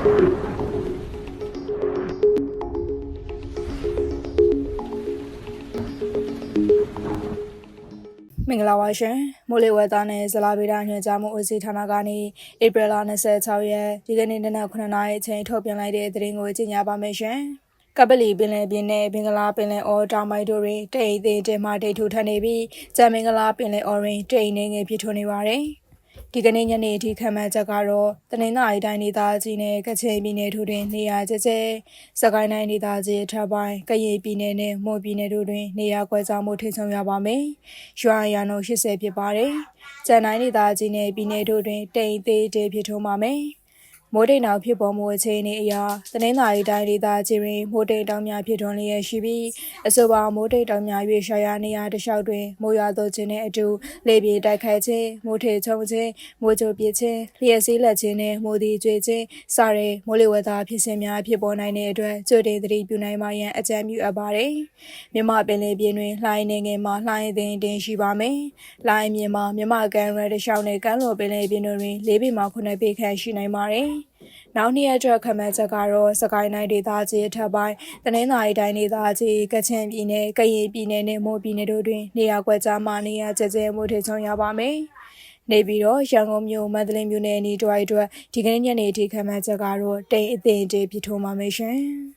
မင်္ဂလာပါရှင်မိုးလေဝသနဲ့ဇလာဗေဒညွှန်ကြားမှုဦးစီးဌာနကနေဧပြီလ26ရက်ဒီကနေ့နနက်9:00နာရီအချိန်ထုတ်ပြန်လိုက်တဲ့သတင်းကိုကြီးညာပါမယ်ရှင်ကပလီပင်လယ်ပြင်နဲ့မင်္ဂလာပင်လယ်အော်တောင်ပိုင်းတို့တွင်တိတ်အသေးတင်မှတိတ်ထူထပ်နေပြီးကြံမင်္ဂလာပင်လယ်အော်တွင်တိတ်နေငယ်ဖြစ်ထွန်းနေပါတယ်။ ဒီကနေ့ညနေအထိခံမှန်းချက်ကတော့တနင်္လာရီတိုင်းဒေသကြီးနဲ့ကချင်ပြည်နယ်တို့တွင်နေရာကျကျစကိုင်းတိုင်းဒေသကြီးထပ်ပိုင်းကရင်ပြည်နယ်နဲ့မွန်ပြည်နယ်တို့တွင်နေရာကွက်ကြားမှုထိချုံရပါမယ်။ရွာရန်နှုန်း80ဖြစ်ပါတယ်။ကျန်တိုင်းဒေသကြီးနဲ့ပြည်နယ်တို့တွင်တိမ်သေးတေဖြစ်ထုံးပါမယ်။ မိုးတိမ်တောင်ဖြစ်ပေါ်မှုအခြေအနေအရတနင်္လာရီတိုင်းဒေသကြီးတွင်မိုးတိမ်တောင်များဖြစ်ထွန်းလျက်ရှိပြီးအဆိုပါမိုးတိမ်တောင်များ၍ရှာရနေရာတစ်လျှောက်တွင်မိုးရွာသွန်းခြင်းနှင့်အတူလေပြေတိုက်ခိုက်ခြင်းမိုးထေချုံခြင်းမိုးကြိုပြခြင်းလျှက်စီးလက်ခြင်းနှင့်မိုးသည်ကျွေခြင်းစတဲ့မိုးလေဝသဖြစ်စဉ်များဖြစ်ပေါ်နိုင်တဲ့အတွက်ကြိုတင်သတိပြုနိုင်မှရန်အကြံပြုအပ်ပါတယ်။မြမပင်လယ်ပြင်တွင်လှိုင်းနေငယ်မှလှိုင်းအသင်းတင်ရှိပါမယ်။လှိုင်းမြင်မှာမြမကန်ရတဲ့ရှောင်းနဲ့ကမ်းလွန်ပင်လယ်ပြင်တွင်၄ပေမှ9ပေခန့်ရှိနိုင်ပါတယ်။ နောက်နေ့အတွက်ခန့်မှန်းချက်ကတော့စကိုင်းတိုင်းဒေသကြီးအထက်ပိုင်းတနင်္သာရီတိုင်းဒေသကြီးကချင်ပြည်နယ်ကရင်ပြည်နယ်နဲ့မိုးပြည်နယ်တို့တွင်နေရာကွက်ကြားမှနေရာကျကျမိုးထချုံရပါမယ်။နေပြီးတော့ရန်ကုန်မြို့မန္တလေးမြို့နယ်အနီးတွိုက်အတွက်ဒီကနေ့ညနေအထိခန့်မှန်းချက်ကတော့တိမ်အသင်တေးပြထိုးမှာမယ်ရှင်။